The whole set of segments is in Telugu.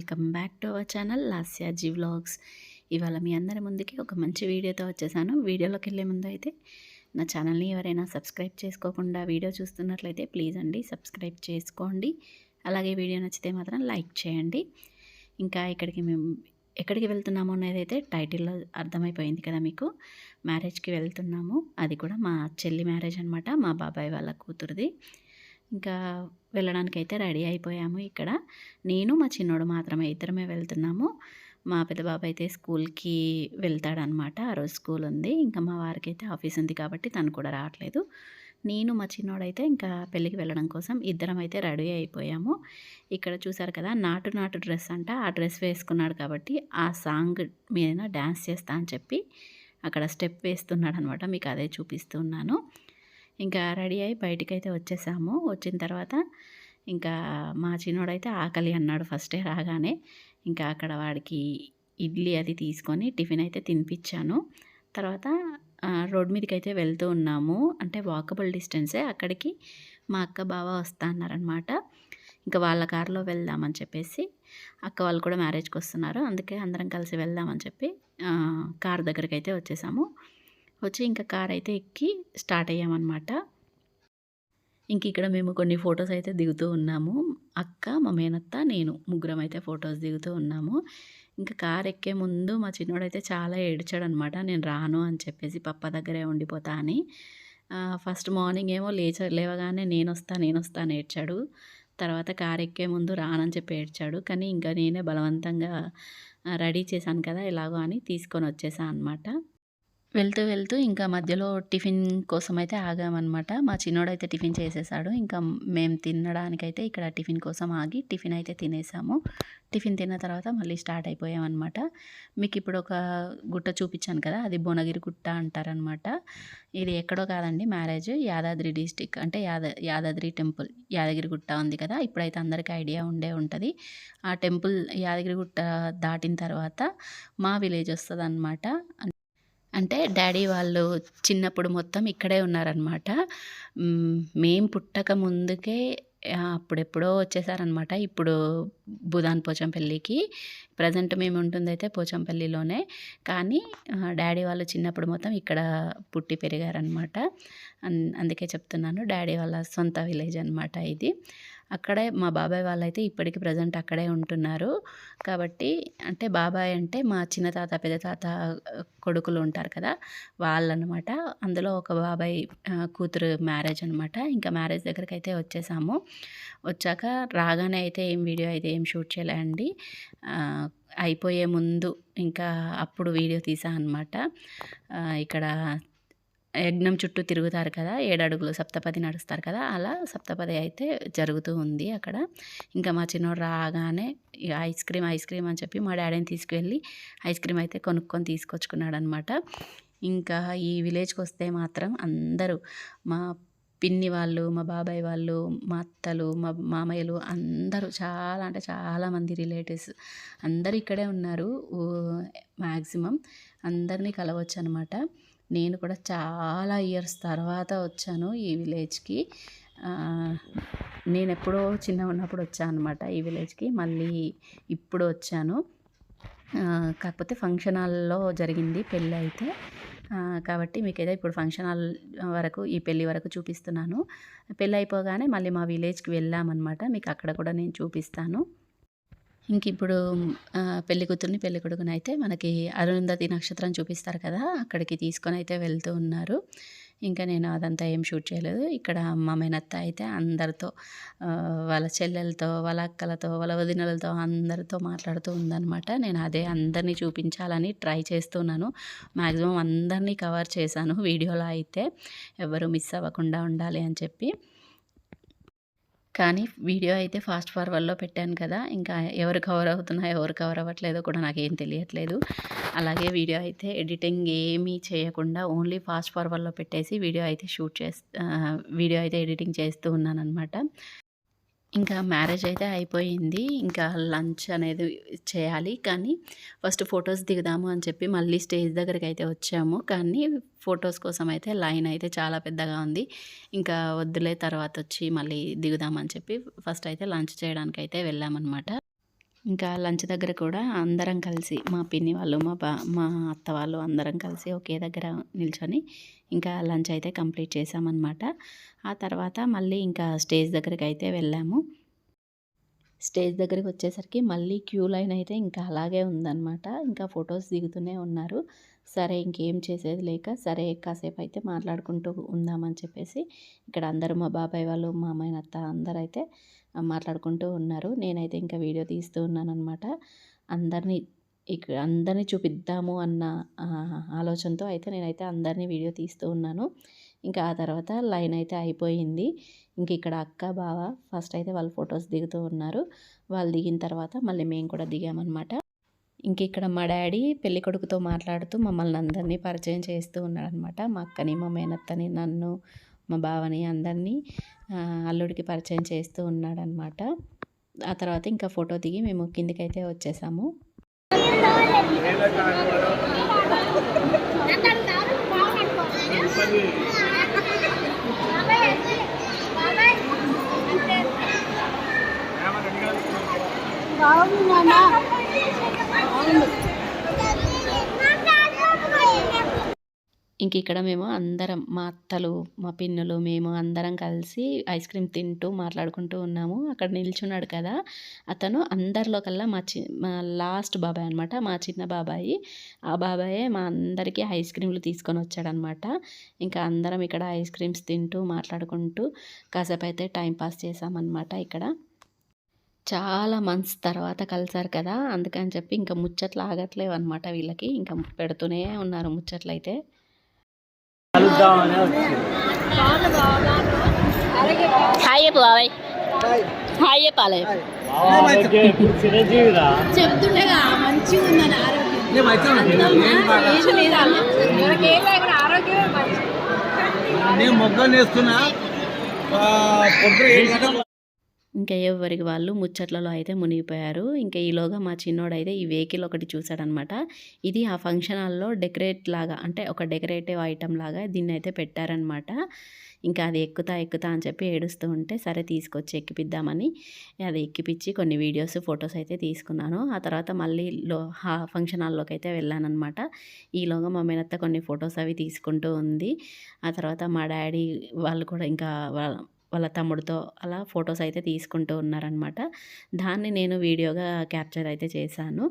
Welcome back to our channel Lasya ji vlogs. ఇవాళ మీ అందరి ముందుకి ఒక మంచి వీడియోతో వచ్చేసాను. వీడియోలోకి వెళ్ళే ముందు అయితే నా ఛానల్ని ఎవరైనా సబ్స్క్రైబ్ చేసుకోకుండా వీడియో చూస్తున్నట్లయితే ప్లీజ్ అండి సబ్స్క్రైబ్ చేసుకోండి. అలాగే వీడియో నచ్చితే మాత్రం లైక్ చేయండి. ఇంకా ఇక్కడికి మేము ఎక్కడికి వెళ్తున్నాము అనేది అయితే టైటిల్లో అర్థమైపోయింది కదా మీకు. మ్యారేజ్కి వెళ్తున్నాము. అది కూడా మా చెల్లి మ్యారేజ్ అనమాట మా బాబాయ్ వాళ్ళ కూతురుది. ఇంకా వెళ్ళడానికి అయితే రెడీ అయిపోయాము ఇక్కడ. నేను మా చిన్నోడు మాత్రమే ఇద్దరమే వెళ్తున్నాము. మా పెద్ద బాబు అయితే స్కూల్కి వెళ్తాడనమాట. ఆ రోజు స్కూల్ ఉంది. ఇంకా మా వారికి అయితే ఆఫీస్ ఉంది కాబట్టి తను కూడా రావట్లేదు. నేను మా చిన్నోడైతే ఇంకా పెళ్ళికి వెళ్ళడం కోసం ఇద్దరం అయితే రెడీ అయిపోయాము. ఇక్కడ చూసారు కదా నాటు నాటు డ్రెస్ అంట. ఆ డ్రెస్ వేసుకున్నాడు కాబట్టి ఆ సాంగ్ మీద డ్యాన్స్ చేస్తా అని చెప్పి అక్కడ స్టెప్ వేస్తున్నాడు అనమాట మీకు అదే చూపిస్తున్నాను ఇంకా రెడీ అయి బయటికి అయితే వచ్చేసాము. వచ్చిన తర్వాత ఇంకా మా చిన్నోడైతే ఆకలి అన్నాడు ఫస్టే రాగానే. ఇంకా అక్కడ వాడికి ఇడ్లీ అది తీసుకొని టిఫిన్ అయితే తినిపించాను. తర్వాత రోడ్ మీదకి అయితే వెళ్తూ ఉన్నాము. అంటే వాకబుల్ డిస్టెన్సే. అక్కడికి మా అక్క బావ వస్తా అన్నారనమాట ఇంకా వాళ్ళ కారులో వెళ్దామని చెప్పేసి అక్క వాళ్ళు కూడా మ్యారేజ్కి వస్తున్నారు. అందుకే అందరం కలిసి వెళ్దామని చెప్పి కార్ దగ్గరికి అయితే వచ్చేసాము. వచ్చి ఇంకా కార్ అయితే ఎక్కి స్టార్ట్ అయ్యామన్నమాట. ఇంక ఇక్కడ మేము కొన్ని ఫొటోస్ అయితే దిగుతూ ఉన్నాము. అక్క మా మేనత్త నేను ముగ్గురం అయితే ఫొటోస్ దిగుతూ ఉన్నాము. ఇంకా కార్ ఎక్కే ముందు మా చిన్నోడైతే చాలా ఏడ్చాడు అనమాట నేను రాను అని చెప్పేసి పప్ప దగ్గరే ఉండిపోతా అని. ఫస్ట్ మార్నింగ్ ఏమో లేచ లేవగానే నేను వస్తా నేను వస్తా అని ఏడ్చాడు. తర్వాత కార్ ఎక్కే ముందు రానని చెప్పి ఏడ్చాడు. కానీ ఇంకా నేనే బలవంతంగా రెడీ చేశాను కదా ఎలాగో అని తీసుకొని వచ్చేసా అనమాట వెళ్తూ వెళ్తూ ఇంకా మధ్యలో టిఫిన్ కోసం అయితే ఆగామన్నమాట. మా చిన్నోడైతే టిఫిన్ చేసేసాడు. ఇంకా మేము తినడానికైతే ఇక్కడ టిఫిన్ కోసం ఆగి టిఫిన్ అయితే తినేసాము. టిఫిన్ తిన్న తర్వాత మళ్ళీ స్టార్ట్ అయిపోయామన్నమాట. మీకు ఇప్పుడు ఒక గుట్ట చూపించాను కదా అది భువనగిరి గుట్ట అంటారనమాట ఇది ఎక్కడో కాదండి మ్యారేజ్ యాదాద్రి డిస్టిక్ అంటే యాద యాదాద్రి టెంపుల్ యాదగిరి గుట్ట ఉంది కదా. ఇప్పుడైతే అందరికీ ఐడియా ఉండే ఉంటుంది. ఆ టెంపుల్ యాదగిరి గుట్ట దాటిన తర్వాత మా విలేజ్ వస్తుంది అనమాట అంటే డాడీ వాళ్ళు చిన్నప్పుడు మొత్తం ఇక్కడే ఉన్నారనమాట మేం పుట్టక ముందుకే అప్పుడెప్పుడో వచ్చేసారనమాట ఇప్పుడు బుధాన్ పోచంపల్లికి. ప్రజెంట్ మేము ఉంటుంది అయితే పోచంపల్లిలోనే. కానీ డాడీ వాళ్ళు చిన్నప్పుడు మొత్తం ఇక్కడ పుట్టి పెరిగారనమాట అందుకే చెప్తున్నాను డాడీ వాళ్ళ సొంత విలేజ్ అనమాట ఇది. అక్కడే మా బాబాయ్ వాళ్ళైతే ఇప్పటికి ప్రజెంట్ అక్కడే ఉంటున్నారు. కాబట్టి అంటే బాబాయ్ అంటే మా చిన్న తాత పెద్ద తాత కొడుకులు ఉంటారు కదా వాళ్ళనమాట. అందులో ఒక బాబాయ్ కూతురు మ్యారేజ్ అనమాట. ఇంకా మ్యారేజ్ దగ్గరికి అయితే వచ్చేసాము. వచ్చాక రాగానే అయితే ఏం వీడియో అయితే ఏం షూట్ చేయలేండి అయిపోయే ముందు ఇంకా అప్పుడు వీడియో తీసా అనమాట. ఇక్కడ యజ్ఞం చుట్టూ తిరుగుతారు కదా ఏడడుగులు సప్తపది నడుస్తారు కదా అలా సప్తపది అయితే జరుగుతూ ఉంది అక్కడ. ఇంకా మా చిన్నోడు రాగానే ఐస్ క్రీమ్ ఐస్ క్రీమ్ అని చెప్పి మా డాడీని తీసుకువెళ్ళి ఐస్ క్రీమ్ అయితే కొనుక్కొని తీసుకొచ్చుకున్నాడు అనమాట ఇంకా ఈ విలేజ్కి వస్తే మాత్రం అందరూ మా పిన్ని వాళ్ళు మా బాబాయ్ వాళ్ళు మా అత్తలు మా మామయ్యలు అందరూ చాలా అంటే చాలామంది రిలేటివ్స్ అందరు ఇక్కడే ఉన్నారు. మ్యాక్సిమం అందరినీ కలవచ్చు అనమాట నేను కూడా చాలా ఇయర్స్ తర్వాత వచ్చాను ఈ విలేజ్కి. నేను ఎప్పుడో చిన్న ఉన్నప్పుడు వచ్చాను అనమాట ఈ విలేజ్కి. మళ్ళీ ఇప్పుడు వచ్చాను. కాకపోతే ఫంక్షన్ హాల్లో జరిగింది పెళ్ళి అయితే. కాబట్టి మీకైతే ఇప్పుడు ఫంక్షన్ హాల్ వరకు ఈ పెళ్ళి వరకు చూపిస్తున్నాను. పెళ్ళి అయిపోగానే మళ్ళీ మా విలేజ్కి వెళ్ళామన్నమాట. మీకు అక్కడ కూడా నేను చూపిస్తాను. ఇంక ఇప్పుడు పెళ్ళి కూతుర్ని పెళ్ళి కొడుకుని అయితే మనకి అరుంధతి నక్షత్రం చూపిస్తారు కదా అక్కడికి తీసుకొని అయితే వెళ్తూ ఉన్నారు. ఇంకా నేను అదంతా ఏం షూట్ చేయలేదు. ఇక్కడ మా మేనత్త అయితే అందరితో వాళ్ళ చెల్లెలతో వాళ్ళ అక్కలతో వాళ్ళ వదినలతో అందరితో మాట్లాడుతూ ఉందనమాట నేను అదే అందరినీ చూపించాలని ట్రై చేస్తున్నాను. మ్యాక్సిమం అందరినీ కవర్ చేశాను వీడియోలో అయితే. ఎవరు మిస్ అవ్వకుండా ఉండాలి అని చెప్పి. కానీ వీడియో అయితే ఫాస్ట్ ఫార్వర్డ్లో పెట్టాను కదా ఇంకా ఎవరు కవర్ అవుతున్నా ఎవరు కవర్ అవ్వట్లేదో కూడా నాకేం తెలియట్లేదు. అలాగే వీడియో అయితే ఎడిటింగ్ ఏమీ చేయకుండా ఓన్లీ ఫాస్ట్ ఫార్వర్డ్లో పెట్టేసి వీడియో అయితే షూట్ చేస్తా వీడియో అయితే ఎడిటింగ్ చేస్తూ ఉన్నాను అనమాట ఇంకా మ్యారేజ్ అయితే అయిపోయింది. ఇంకా లంచ్ అనేది చేయాలి. కానీ ఫస్ట్ ఫొటోస్ దిగుదాము అని చెప్పి మళ్ళీ స్టేజ్ దగ్గరికి అయితే వచ్చాము. కానీ ఫొటోస్ కోసం అయితే లైన్ అయితే చాలా పెద్దగా ఉంది. ఇంకా వద్దులే తర్వాత వచ్చి మళ్ళీ దిగుదామని చెప్పి ఫస్ట్ అయితే లంచ్ చేయడానికి అయితే వెళ్ళామన్నమాట. ఇంకా లంచ్ దగ్గర కూడా అందరం కలిసి మా పిన్ని వాళ్ళు మా బా మా అత్త వాళ్ళు అందరం కలిసి ఒకే దగ్గర నిల్చొని ఇంకా లంచ్ అయితే కంప్లీట్ చేసామన్నమాట ఆ తర్వాత మళ్ళీ ఇంకా స్టేజ్ దగ్గరికి అయితే వెళ్ళాము. స్టేజ్ దగ్గరికి వచ్చేసరికి మళ్ళీ క్యూ లైన్ అయితే ఇంకా అలాగే ఉందన్నమాట. ఇంకా ఫొటోస్ దిగుతూనే ఉన్నారు. సరే ఇంకేం చేసేది లేక సరే కాసేపు అయితే మాట్లాడుకుంటూ ఉందామని చెప్పేసి ఇక్కడ అందరూ మా బాబాయ్ వాళ్ళు మా అమ్మాయి అత్త అందరూ అయితే మాట్లాడుకుంటూ ఉన్నారు. నేనైతే ఇంకా వీడియో తీస్తూ ఉన్నాను అనమాట అందరినీ ఇక్కడ అందరినీ చూపిద్దాము అన్న ఆలోచనతో అయితే నేనైతే అందరినీ వీడియో తీస్తూ ఉన్నాను. ఇంకా ఆ తర్వాత లైన్ అయితే అయిపోయింది. ఇంక ఇక్కడ అక్క బావ ఫస్ట్ అయితే వాళ్ళు ఫొటోస్ దిగుతూ ఉన్నారు. వాళ్ళు దిగిన తర్వాత మళ్ళీ మేము కూడా దిగామన్నమాట. ఇంక ఇక్కడ మా డాడీ పెళ్ళి కొడుకుతో మాట్లాడుతూ మమ్మల్ని అందరినీ పరిచయం చేస్తూ ఉన్నాడనమాట మా అక్కని మా మేనత్తని నన్ను మా బావని అందరినీ అల్లుడికి పరిచయం చేస్తూ ఉన్నాడనమాట ఆ తర్వాత ఇంకా ఫోటో దిగి మేము కిందికైతే వచ్చేసాము. ఇంక ఇక్కడ మేము అందరం మా అత్తలు మా పిన్నులు మేము అందరం కలిసి ఐస్ క్రీమ్ తింటూ మాట్లాడుకుంటూ ఉన్నాము. అక్కడ నిల్చున్నాడు కదా. అతను అందరిలో కల్లా మా చి మా లాస్ట్ బాబాయ్ అనమాట మా చిన్న బాబాయి. ఆ బాబాయే మా అందరికీ ఐస్ క్రీమ్లు తీసుకొని వచ్చాడనమాట ఇంకా అందరం ఇక్కడ ఐస్ క్రీమ్స్ తింటూ మాట్లాడుకుంటూ కాసేపు అయితే టైం పాస్ చేసామన్నమాట ఇక్కడ. చాలా మంత్స్ తర్వాత కలిసారు కదా అందుకని చెప్పి ఇంకా ముచ్చట్లు ఆగట్లేవు అనమాట వీళ్ళకి. ఇంకా పెడుతూనే ఉన్నారు ముచ్చట్లు అయితే హాయ్. చెప్పు బాబాయ్ హాయ్. చెప్పాలి చెప్తుండగా మంచిగా ఉందని ఆరోగ్యం నేను మొగ్గలు వేస్తున్నా పొద్దున ఏడు గంటలకు ఇంకా ఎవరికి వాళ్ళు ముచ్చట్లలో అయితే మునిగిపోయారు. ఇంకా ఈలోగా మా చిన్నోడైతే ఈ వెహికల్ ఒకటి చూశాడనమాట. ఇది ఆ ఫంక్షన్ హాల్లో డెకరేట్ లాగా అంటే ఒక డెకరేటివ్ ఐటమ్ లాగా దీన్ని అయితే పెట్టారనమాట. ఇంకా అది ఎక్కుతా ఎక్కుతా అని చెప్పి ఏడుస్తూ ఉంటే సరే తీసుకొచ్చి ఎక్కిపిద్దామని అది ఎక్కిపించి కొన్ని వీడియోస్ ఫొటోస్ అయితే తీసుకున్నాను. ఆ తర్వాత మళ్ళీ లో ఫంక్షన్ హాల్లోకి అయితే వెళ్ళానమాట ఈలోగా మా మేనత్త కొన్ని ఫొటోస్ అవి తీసుకుంటూ ఉంది. ఆ తర్వాత మా డాడీ వాళ్ళు కూడా ఇంకా వాళ్ళ తమ్ముడితో అలా ఫొటోస్ అయితే తీసుకుంటూ ఉన్నారనమాట. దాన్ని నేను వీడియోగా క్యాప్చర్ అయితే చేశాను.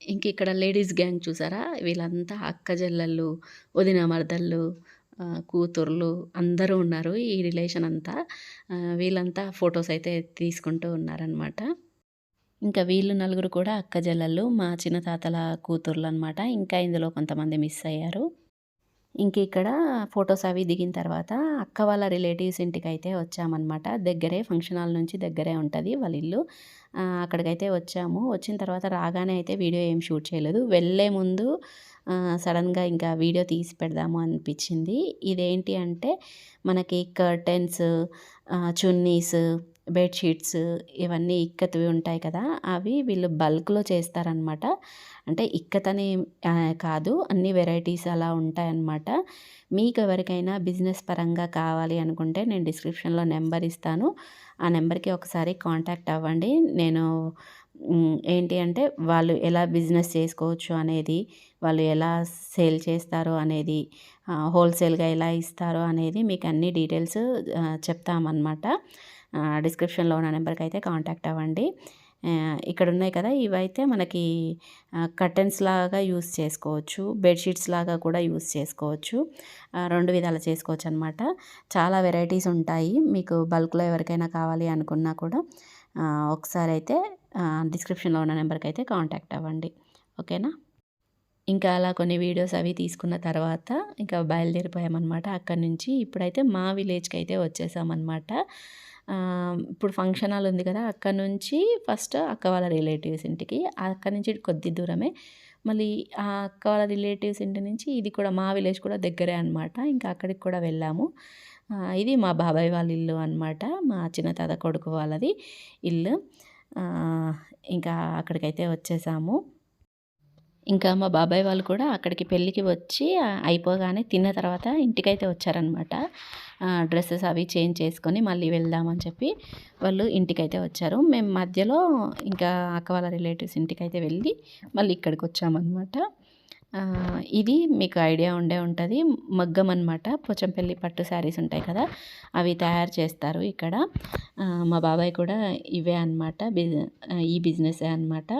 ఇంక ఇక్కడ లేడీస్ గ్యాంగ్ చూసారా? వీళ్ళంతా అక్క చెల్లెళ్ళు వదిన మరదళ్ళు కూతుర్లు అందరూ ఉన్నారు ఈ రిలేషన్ అంతా. వీళ్ళంతా ఫొటోస్ అయితే తీసుకుంటూ ఉన్నారనమాట. ఇంకా వీళ్ళు నలుగురు కూడా అక్క జల్లలు మా చిన్న తాతల కూతుర్లు అనమాట. ఇంకా ఇందులో కొంతమంది మిస్ అయ్యారు. ఇంక ఇక్కడ ఫొటోస్ అవి దిగిన తర్వాత అక్క వాళ్ళ రిలేటివ్స్ ఇంటికి అయితే వచ్చామన్నమాట. దగ్గరే ఫంక్షన్ హాల్ నుంచి దగ్గరే ఉంటుంది వాళ్ళ ఇల్లు. అక్కడికైతే వచ్చాము. వచ్చిన తర్వాత రాగానే అయితే వీడియో ఏం షూట్ చేయలేదు. వెళ్ళే ముందు సడన్గా ఇంకా వీడియో తీసి పెడదాము అనిపించింది. ఇదేంటి అంటే మనకి కర్టెన్స్ చున్నీస్ బెడ్షీట్స్ ఇవన్నీ ఇక్కతవి ఉంటాయి కదా అవి వీళ్ళు బల్క్లో చేస్తారనమాట అంటే ఇక్కతని కాదు అన్ని వెరైటీస్ అలా ఉంటాయన్నమాట. మీకు ఎవరికైనా బిజినెస్ పరంగా కావాలి అనుకుంటే నేను డిస్క్రిప్షన్లో నెంబర్ ఇస్తాను. ఆ నెంబర్కి ఒకసారి కాంటాక్ట్ అవ్వండి. నేను ఏంటి అంటే వాళ్ళు ఎలా బిజినెస్ చేసుకోవచ్చు అనేది వాళ్ళు ఎలా సేల్ చేస్తారో అనేది హోల్సేల్గా ఎలా ఇస్తారో అనేది మీకు అన్ని డీటెయిల్స్ చెప్తామన్నమాట. డిస్క్రిప్షన్లో ఉన్న నెంబర్కి అయితే కాంటాక్ట్ అవ్వండి. ఇక్కడ ఉన్నాయి కదా ఇవైతే మనకి కర్టెన్స్ లాగా యూస్ చేసుకోవచ్చు బెడ్షీట్స్ లాగా కూడా యూస్ చేసుకోవచ్చు. రెండు విధాలు చేసుకోవచ్చు అనమాట చాలా వెరైటీస్ ఉంటాయి. మీకు బల్క్లో ఎవరికైనా కావాలి అనుకున్నా కూడా ఒకసారి అయితే డిస్క్రిప్షన్లో ఉన్న నెంబర్కి అయితే కాంటాక్ట్ అవ్వండి. ఓకేనా? ఇంకా అలా కొన్ని వీడియోస్ అవి తీసుకున్న తర్వాత ఇంకా బయలుదేరిపోయామన్నమాట. అక్కడి నుంచి ఇప్పుడైతే మా విలేజ్కి అయితే వచ్చేసామన్నమాట. ఇప్పుడు ఫంక్షన్ హాల్ ఉంది కదా అక్కడ నుంచి ఫస్ట్ అక్క వాళ్ళ రిలేటివ్స్ ఇంటికి అక్కడ నుంచి కొద్ది దూరమే. మళ్ళీ ఆ అక్క వాళ్ళ రిలేటివ్స్ ఇంటి నుంచి ఇది కూడా మా విలేజ్ కూడా దగ్గరే అనమాట ఇంకా అక్కడికి కూడా వెళ్ళాము. ఇది మా బాబాయ్ వాళ్ళ ఇల్లు అనమాట మా చిన్న తాత కొడుకు వాళ్ళది ఇల్లు. ఇంకా అక్కడికైతే వచ్చేసాము. ఇంకా మా బాబాయ్ వాళ్ళు కూడా అక్కడికి పెళ్ళికి వచ్చి అయిపోగానే తిన్న తర్వాత ఇంటికైతే వచ్చారనమాట డ్రెస్సెస్ అవి చేంజ్ చేసుకొని మళ్ళీ వెళ్దామని చెప్పి వాళ్ళు ఇంటికైతే వచ్చారు. మేము మధ్యలో ఇంకా అక్క వాళ్ళ రిలేటివ్స్ ఇంటికైతే వెళ్ళి మళ్ళీ ఇక్కడికి వచ్చామన్నమాట. ఇది మీకు ఐడియా ఉండే ఉంటుంది. మగ్గం అనమాట పోచంపల్లి పట్టు శారీస్ ఉంటాయి కదా అవి తయారు చేస్తారు ఇక్కడ. మా బాబాయ్ కూడా ఇవే అనమాట ఈ బిజినెస్ అనమాట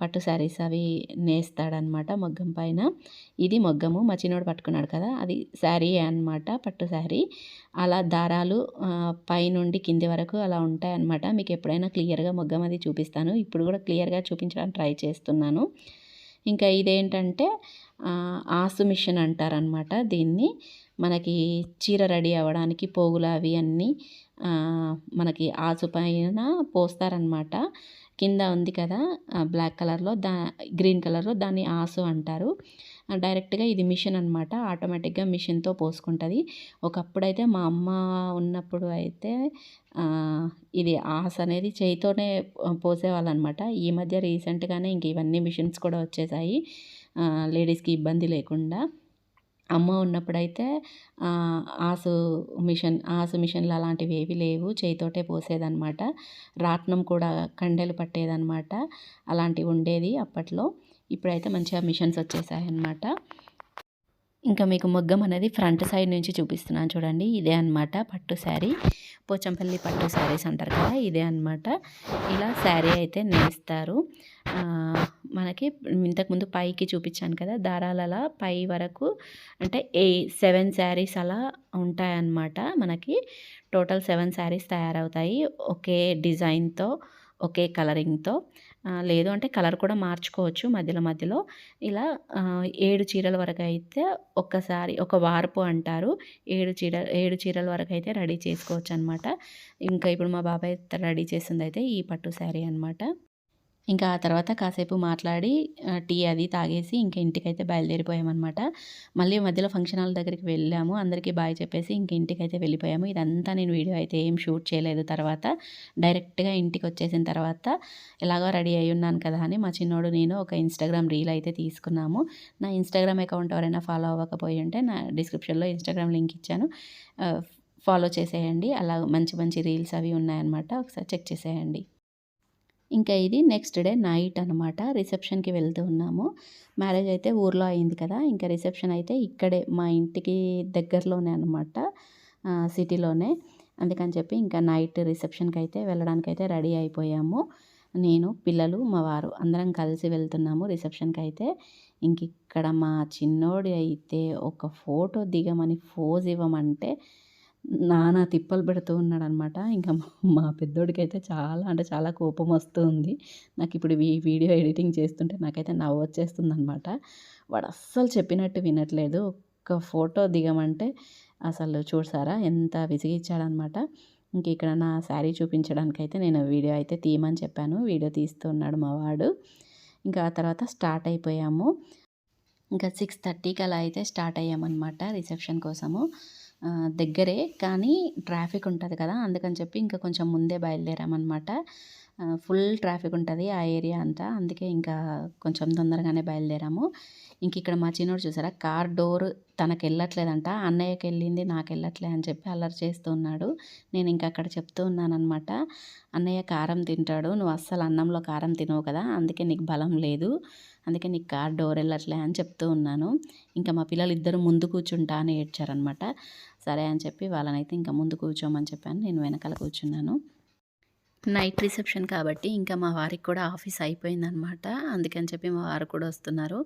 పట్టు శారీస్ అవి నేస్తాడనమాట మగ్గం పైన. ఇది మగ్గము. మా చిన్నోడు పట్టుకున్నాడు కదా అది శారీ అనమాట పట్టు శారీ. అలా దారాలు పైనుండి కింది వరకు అలా ఉంటాయి అనమాట మీకు ఎప్పుడైనా క్లియర్గా మగ్గం అది చూపిస్తాను. ఇప్పుడు కూడా క్లియర్గా చూపించడానికి ట్రై చేస్తున్నాను. ఇంకా ఇదేంటంటే ఆసు మిషన్ అంటారనమాట దీన్ని. మనకి చీర రెడీ అవ్వడానికి పోగులు అవి అన్నీ మనకి ఆసు పైన పోస్తారనమాట కింద ఉంది కదా బ్లాక్ కలర్లో దా గ్రీన్ కలర్లో దాన్ని ఆసు అంటారు. డైరెక్ట్గా ఇది మిషన్ అనమాట ఆటోమేటిక్గా మిషన్తో పోసుకుంటుంది. ఒకప్పుడైతే మా అమ్మ ఉన్నప్పుడు అయితే ఇది ఆస్ అనేది చేయితోనే పోసేవాళ్ళు అనమాట ఈ మధ్య రీసెంట్గానే ఇంక ఇవన్నీ మిషన్స్ కూడా వచ్చేసాయి. లేడీస్కి ఇబ్బంది లేకుండా. అమ్మ ఉన్నప్పుడైతే ఆసు మిషన్ ఆసు మిషన్లు అలాంటివి ఏవి లేవు. చేయితోటే పోసేదన్నమాట. రాట్నం కూడా కండెలు పట్టేదన్నమాట. అలాంటివి ఉండేది అప్పట్లో. ఇప్పుడైతే మంచిగా మిషన్స్ వచ్చేసాయి అన్నమాట ఇంకా మీకు మొగ్గం అనేది ఫ్రంట్ సైడ్ నుంచి చూపిస్తున్నాను చూడండి. ఇదే అన్నమాట పట్టు శారీ. పోచంపల్లి పట్టు శారీస్ అంటారు కదా ఇదే అన్నమాట. ఇలా శారీ అయితే నేస్తారు. మనకి ఇంతకుముందు పైకి చూపించాను కదా దారాలలా పై వరకు అంటే ఏ సెవెన్ శారీస్ అలా ఉంటాయన్నమాట మనకి. టోటల్ సెవెన్ శారీస్ తయారవుతాయి ఒకే డిజైన్తో ఒకే కలరింగ్తో. లేదు అంటే కలర్ కూడా మార్చుకోవచ్చు మధ్యలో మధ్యలో. ఇలా ఏడు చీరల వరకు అయితే ఒక్కసారి ఒక వార్పు అంటారు. ఏడు చీర ఏడు చీరల వరకు అయితే రెడీ చేసుకోవచ్చు అనమాట ఇంకా ఇప్పుడు మా బాబాయ్ రెడీ చేసింది అయితే ఈ పట్టు శారీ అనమాట ఇంకా ఆ తర్వాత కాసేపు మాట్లాడి టీ అది తాగేసి ఇంకా ఇంటికైతే బయలుదేరిపోయామన్నమాట. మళ్ళీ మధ్యలో ఫంక్షన్ హాల్ దగ్గరికి వెళ్ళాము. అందరికీ బాయ్ చెప్పేసి ఇంక ఇంటికైతే వెళ్ళిపోయాము. ఇదంతా నేను వీడియో అయితే ఏం షూట్ చేయలేదు. తర్వాత డైరెక్ట్గా ఇంటికి వచ్చేసిన తర్వాత ఎలాగో రెడీ అయి ఉన్నాను కదా అని మా చిన్నోడు నేను ఒక ఇన్స్టాగ్రామ్ రీల్ అయితే తీసుకున్నాము. నా ఇన్స్టాగ్రామ్ అకౌంట్ ఎవరైనా ఫాలో అవ్వకపోయి ఉంటే నా డిస్క్రిప్షన్లో ఇన్స్టాగ్రామ్ లింక్ ఇచ్చాను. ఫాలో చేసేయండి. అలా మంచి మంచి రీల్స్ అవి ఉన్నాయన్నమాట. ఒకసారి చెక్ చేసేయండి. ఇంకా ఇది నెక్స్ట్ డే నైట్ అనమాట రిసెప్షన్కి వెళ్తూ ఉన్నాము. మ్యారేజ్ అయితే ఊర్లో అయింది కదా ఇంకా రిసెప్షన్ అయితే ఇక్కడే మా ఇంటికి దగ్గరలోనే అనమాట సిటీలోనే అందుకని చెప్పి ఇంకా నైట్ రిసెప్షన్కి అయితే వెళ్ళడానికి అయితే రెడీ అయిపోయాము. నేను పిల్లలు మా వారు అందరం కలిసి వెళ్తున్నాము రిసెప్షన్కి అయితే. ఇంక ఇక్కడ మా చిన్నోడి అయితే ఒక ఫోటో దిగమని ఫోజ్ ఇవ్వమంటే నానా తిప్పలు పెడుతూ ఉన్నాడనమాట. ఇంకా మా పెద్దోడికైతే చాలా అంటే చాలా కోపం వస్తుంది. నాకు ఇప్పుడు ఈ వీడియో ఎడిటింగ్ చేస్తుంటే నాకైతే నవ్వు వచ్చేస్తుంది అనమాట వాడు అస్సలు చెప్పినట్టు వినట్లేదు. ఒక్క ఫోటో దిగమంటే అసలు చూసారా ఎంత విసిగిచ్చాడనమాట. ఇంక ఇక్కడ నా శారీ చూపించడానికైతే నేను వీడియో అయితే తీయమని చెప్పాను. వీడియో తీస్తున్నాడు మా వాడు. ఇంకా ఆ తర్వాత స్టార్ట్ అయిపోయాము. ఇంకా సిక్స్ థర్టీకి అలా అయితే స్టార్ట్ అయ్యామన్నమాట రిసెప్షన్ కోసము. దగ్గరే కానీ ట్రాఫిక్ ఉంటుంది కదా అందుకని చెప్పి ఇంకా కొంచెం ముందే బయలుదేరామన్నమాట. ఫుల్ ట్రాఫిక్ ఉంటుంది ఆ ఏరియా అంతా అందుకే ఇంకా కొంచెం తొందరగానే బయలుదేరాము. ఇంక ఇక్కడ మా చిన్నోడు చూసారా కార్ డోర్ తనకి వెళ్ళట్లేదంట అన్నయ్యకి వెళ్ళింది నాకు వెళ్ళట్లే అని చెప్పి అల్లరి చేస్తూ ఉన్నాడు. నేను ఇంకా అక్కడ చెప్తూ ఉన్నానమాట అన్నయ్య కారం తింటాడు నువ్వు అస్సలు అన్నంలో కారం తినవు కదా అందుకే నీకు బలం లేదు అందుకే నీకు కార్ డోర్ వెళ్ళట్లే అని చెప్తూ ఉన్నాను. ఇంకా మా పిల్లలు ఇద్దరు ముందు కూర్చుంటా అని ఏడ్చారనమాట సరే అని చెప్పి వాళ్ళనైతే ఇంకా ముందు కూర్చోమని చెప్పాను. నేను వెనకాల కూర్చున్నాను. నైట్ రిసెప్షన్ కాబట్టి ఇంకా మా వారికి కూడా ఆఫీస్ అయిపోయిందనమాట అందుకని చెప్పి మా వారు కూడా వస్తున్నారు.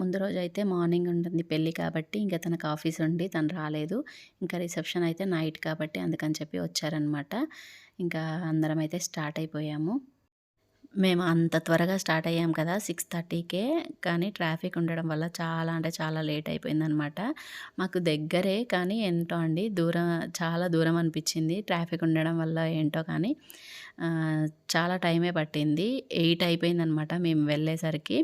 ముందు రోజు అయితే మార్నింగ్ ఉంటుంది పెళ్ళి కాబట్టి ఇంకా తనకు ఆఫీస్ ఉండి తను రాలేదు. ఇంకా రిసెప్షన్ అయితే నైట్ కాబట్టి అందుకని చెప్పి వచ్చారనమాట ఇంకా అందరం అయితే స్టార్ట్ అయిపోయాము. మేము అంత త్వరగా స్టార్ట్ అయ్యాం కదా సిక్స్ థర్టీకే కానీ ట్రాఫిక్ ఉండడం వల్ల చాలా అంటే చాలా లేట్ అయిపోయిందనమాట. మాకు దగ్గరే కానీ ఎంతో అండి దూరం చాలా దూరం అనిపించింది. ట్రాఫిక్ ఉండడం వల్ల ఏంటో కానీ చాలా టైమే పట్టింది. ఎయిట్ అయిపోయిందనమాట మేము వెళ్ళేసరికి.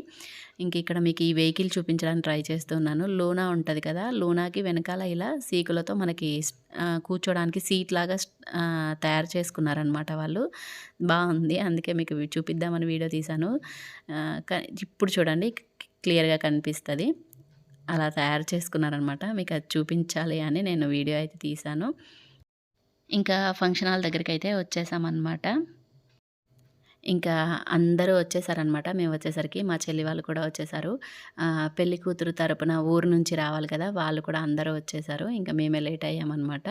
ఇంక ఇక్కడ మీకు ఈ వెహికల్ చూపించడానికి ట్రై చేస్తున్నాను. లూనా ఉంటుంది కదా లూనాకి వెనకాల ఇలా సీకులతో మనకి కూర్చోడానికి సీట్ లాగా తయారు చేసుకున్నారనమాట వాళ్ళు. బాగుంది. అందుకే మీకు చూపిద్దామని వీడియో తీశాను. ఇప్పుడు చూడండి క్లియర్గా కనిపిస్తుంది. అలా తయారు చేసుకున్నారనమాట. మీకు అది చూపించాలి అని నేను వీడియో అయితే తీశాను. ఇంకా ఫంక్షన్ హాల్ దగ్గరికి అయితే వచ్చేసామన్నమాట. ఇంకా అందరూ వచ్చేసారనమాట మేము వచ్చేసరికి మా చెల్లి వాళ్ళు కూడా వచ్చేసారు. పెళ్ళి కూతురు తరపున ఊరు నుంచి రావాలి కదా వాళ్ళు కూడా అందరూ వచ్చేసారు. ఇంకా మేమే లేట్ అయ్యామన్నమాట.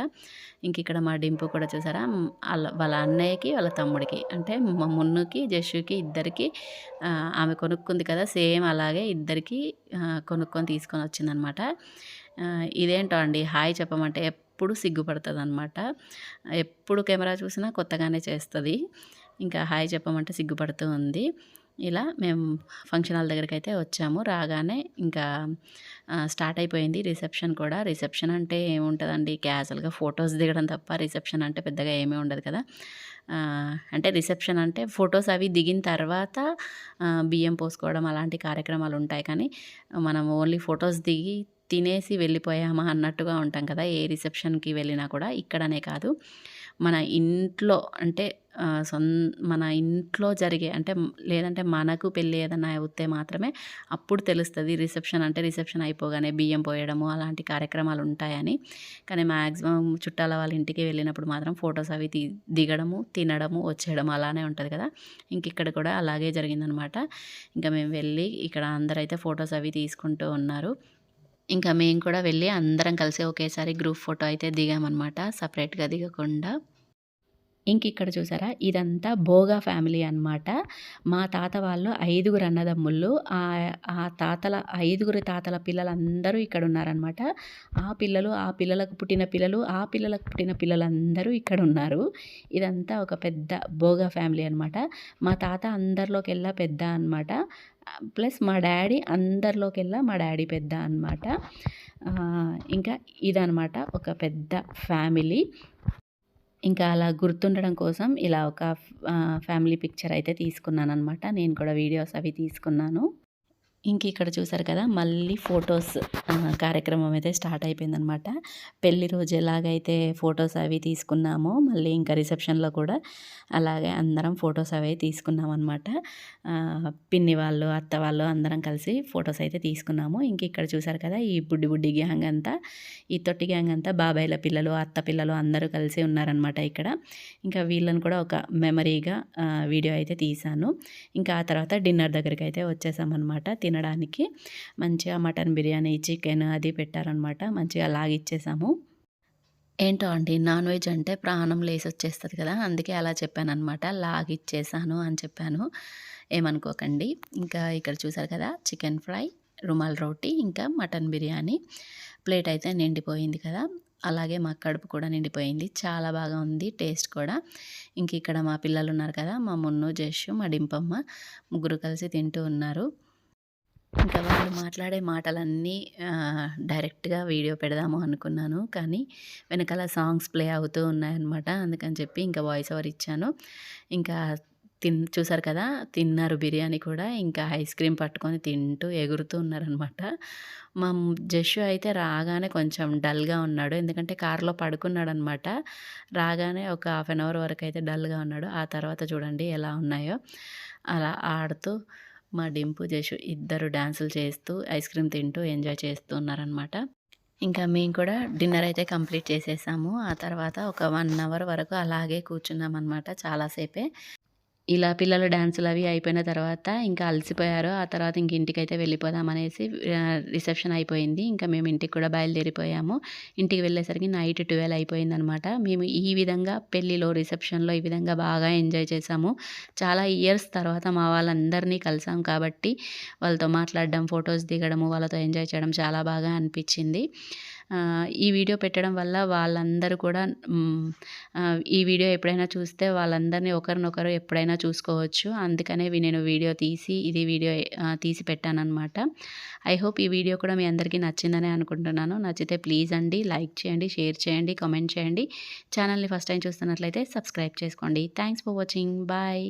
ఇంక ఇక్కడ మా డింపు కూడా చూసారా? వాళ్ళ వాళ్ళ అన్నయ్యకి వాళ్ళ తమ్ముడికి. అంటే మా మున్నుకి జస్సుకి ఇద్దరికి ఆమె కొనుక్కుంది కదా సేమ్ అలాగే ఇద్దరికి కొనుక్కొని తీసుకొని వచ్చిందనమాట ఇదేంటో అండి హాయ్ చెప్పమంటే ఎప్పుడు సిగ్గుపడుతుంది అనమాట ఎప్పుడు కెమెరా చూసినా కొత్తగానే చేస్తుంది. ఇంకా హాయ్ చెప్పమంటే సిగ్గుపడుతూ ఉంది. ఇలా మేము ఫంక్షన్ హాల్ దగ్గరికి అయితే వచ్చాము. రాగానే ఇంకా స్టార్ట్ అయిపోయింది రిసెప్షన్ కూడా. రిసెప్షన్ అంటే ఏముంటుందండి? క్యాజువల్గా ఫొటోస్ దిగడం తప్ప రిసెప్షన్ అంటే పెద్దగా ఏమీ ఉండదు కదా. అంటే రిసెప్షన్ అంటే ఫొటోస్ అవి దిగిన తర్వాత బియ్యం పోసుకోవడం అలాంటి కార్యక్రమాలు ఉంటాయి కానీ మనం ఓన్లీ ఫొటోస్ దిగి తినేసి వెళ్ళిపోయామా అన్నట్టుగా ఉంటాం కదా ఏ రిసెప్షన్కి వెళ్ళినా కూడా ఇక్కడనే కాదు. మన ఇంట్లో అంటే సొం మన ఇంట్లో జరిగే అంటే లేదంటే మనకు పెళ్ళి ఏదైనా అవుతే మాత్రమే అప్పుడు తెలుస్తుంది రిసెప్షన్ అంటే రిసెప్షన్ అయిపోగానే బియ్యం పోయడము అలాంటి కార్యక్రమాలు ఉంటాయని. కానీ మ్యాక్సిమం చుట్టాల వాళ్ళ ఇంటికి వెళ్ళినప్పుడు మాత్రం ఫొటోస్ అవి తీ దిగడము తినడము వచ్చేయడం అలానే ఉంటుంది కదా. ఇంక ఇక్కడ కూడా అలాగే జరిగిందనమాట. ఇంకా మేము వెళ్ళి ఇక్కడ అందరైతే ఫొటోస్ అవి తీసుకుంటూ ఉన్నారు. ఇంకా మేము కూడా వెళ్ళి అందరం కలిసి ఒకేసారి గ్రూప్ ఫోటో అయితే దిగామన్నమాట. సపరేట్గా దిగకుండా. ఇంక ఇక్కడ చూసారా? ఇదంతా భోగా ఫ్యామిలీ అన్నమాట. మా తాత వాళ్ళు ఐదుగురు అన్నదమ్ముళ్ళు. ఆ ఆ తాతల ఐదుగురు తాతల పిల్లలందరూ ఇక్కడ ఉన్నారనమాట ఆ పిల్లలు ఆ పిల్లలకు పుట్టిన పిల్లలు ఆ పిల్లలకు పుట్టిన పిల్లలందరూ ఇక్కడ ఉన్నారు. ఇదంతా ఒక పెద్ద భోగా ఫ్యామిలీ అనమాట మా తాత అందరిలోకెల్లా పెద్ద అన్నమాట. ప్లస్ మా డాడీ అందరిలోకెల్లా మా డాడీ పెద్ద అన్నమాట. ఇంకా ఇదనమాట ఒక పెద్ద ఫ్యామిలీ. ఇంకా అలా గుర్తుండడం కోసం ఇలా ఒక ఫ్యామిలీ పిక్చర్ అయితే తీసుకున్నాను అనమాట నేను కూడా వీడియోస్ అవి తీసుకున్నాను. ఇంక ఇక్కడ చూసారు కదా మళ్ళీ ఫొటోస్ కార్యక్రమం అయితే స్టార్ట్ అయిపోయిందనమాట. పెళ్ళి రోజు ఎలాగైతే ఫొటోస్ అవి తీసుకున్నామో మళ్ళీ ఇంకా రిసెప్షన్లో కూడా అలాగే అందరం ఫొటోస్ అవి తీసుకున్నాం అనమాట పిన్ని వాళ్ళు అత్త వాళ్ళు అందరం కలిసి ఫొటోస్ అయితే తీసుకున్నాము. ఇంక ఇక్కడ చూసారు కదా ఈ బుడ్డి బుడ్డి గ్యాంగ్ అంతా ఈ తొట్టి గ్యాంగ్ అంతా బాబాయ్ల పిల్లలు అత్త పిల్లలు అందరూ కలిసి ఉన్నారనమాట ఇక్కడ. ఇంకా వీళ్ళని కూడా ఒక మెమరీగా వీడియో అయితే తీశాను. ఇంకా ఆ తర్వాత డిన్నర్ దగ్గరికి అయితే వచ్చేసామన్నమాట తినడానికి. మంచిగా మటన్ బిర్యానీ చికెన్ అది పెట్టారనమాట. మంచిగా లాగిచ్చేసాము. ఏంటో అండి నాన్ వెజ్ అంటే ప్రాణం లేసి వచ్చేస్తుంది కదా అందుకే అలా చెప్పాను అనమాట లాగిచ్చేసాను అని చెప్పాను. ఏమనుకోకండి. ఇంకా ఇక్కడ చూసారు కదా చికెన్ ఫ్రై రుమాల్ రోటీ ఇంకా మటన్ బిర్యానీ. ప్లేట్ అయితే నిండిపోయింది కదా అలాగే మా కడుపు కూడా నిండిపోయింది. చాలా బాగా ఉంది టేస్ట్ కూడా. ఇంక ఇక్కడ మా పిల్లలు ఉన్నారు కదా మా మున్ను జష్ మా డింపమ్మ ముగ్గురు కలిసి తింటూ ఉన్నారు. ఇంకా వాళ్ళు మాట్లాడే మాటలన్నీ డైరెక్ట్గా వీడియో పెడదాము అనుకున్నాను. కానీ వెనకాల సాంగ్స్ ప్లే అవుతూ ఉన్నాయన్నమాట. అందుకని చెప్పి ఇంకా వాయిస్ ఓవర్ ఇచ్చాను. ఇంకా తిన్ చూసారు కదా? తిన్నారు బిర్యానీ కూడా. ఇంకా ఐస్ క్రీమ్ పట్టుకొని తింటూ ఎగురుతూ ఉన్నారనమాట మా జషు అయితే రాగానే కొంచెం డల్గా ఉన్నాడు. ఎందుకంటే కారులో పడుకున్నాడు అనమాట రాగానే ఒక హాఫ్ అన్ అవర్ వరకు అయితే డల్గా ఉన్నాడు. ఆ తర్వాత చూడండి ఎలా ఉన్నాయో. అలా ఆడుతూ మా డింపు జషు ఇద్దరు డ్యాన్సులు చేస్తూ ఐస్ క్రీమ్ తింటూ ఎంజాయ్ చేస్తూ ఉన్నారనమాట ఇంకా మేము కూడా డిన్నర్ అయితే కంప్లీట్ చేసేసాము. ఆ తర్వాత ఒక వన్ అవర్ వరకు అలాగే కూర్చున్నాం అనమాట చాలాసేపే. ఇలా పిల్లలు డ్యాన్సులు అవి అయిపోయిన తర్వాత ఇంకా అలసిపోయారు. ఆ తర్వాత ఇంక ఇంటికైతే వెళ్ళిపోదాం అనేసి రిసెప్షన్ అయిపోయింది. ఇంకా మేము ఇంటికి కూడా బయలుదేరిపోయాము. ఇంటికి వెళ్ళేసరికి నైట్ ట్వెల్వ్ అయిపోయింది అనమాట మేము ఈ విధంగా పెళ్ళిలో రిసెప్షన్లో ఈ విధంగా బాగా ఎంజాయ్ చేసాము. చాలా ఇయర్స్ తర్వాత మా వాళ్ళందరినీ కలిసాం కాబట్టి వాళ్ళతో మాట్లాడడం ఫొటోస్ దిగడము వాళ్ళతో ఎంజాయ్ చేయడం చాలా బాగా అనిపించింది. ఈ వీడియో పెట్టడం వల్ల వాళ్ళందరూ కూడా ఈ వీడియో ఎప్పుడైనా చూస్తే వాళ్ళందరినీ ఒకరినొకరు ఎప్పుడైనా చూసుకోవచ్చు. అందుకనే నేను వీడియో తీసి ఇది వీడియో తీసి పెట్టానన్నమాట. ఐ హోప్ ఈ వీడియో కూడా మీ అందరికీ నచ్చిందని అనుకుంటున్నాను. నచ్చితే ప్లీజ్ అండి లైక్ చేయండి షేర్ చేయండి కామెంట్ చేయండి. ఛానల్ని ఫస్ట్ టైం చూస్తున్నట్లయితే సబ్స్క్రైబ్ చేసుకోండి. Thanks for watching. బాయ్.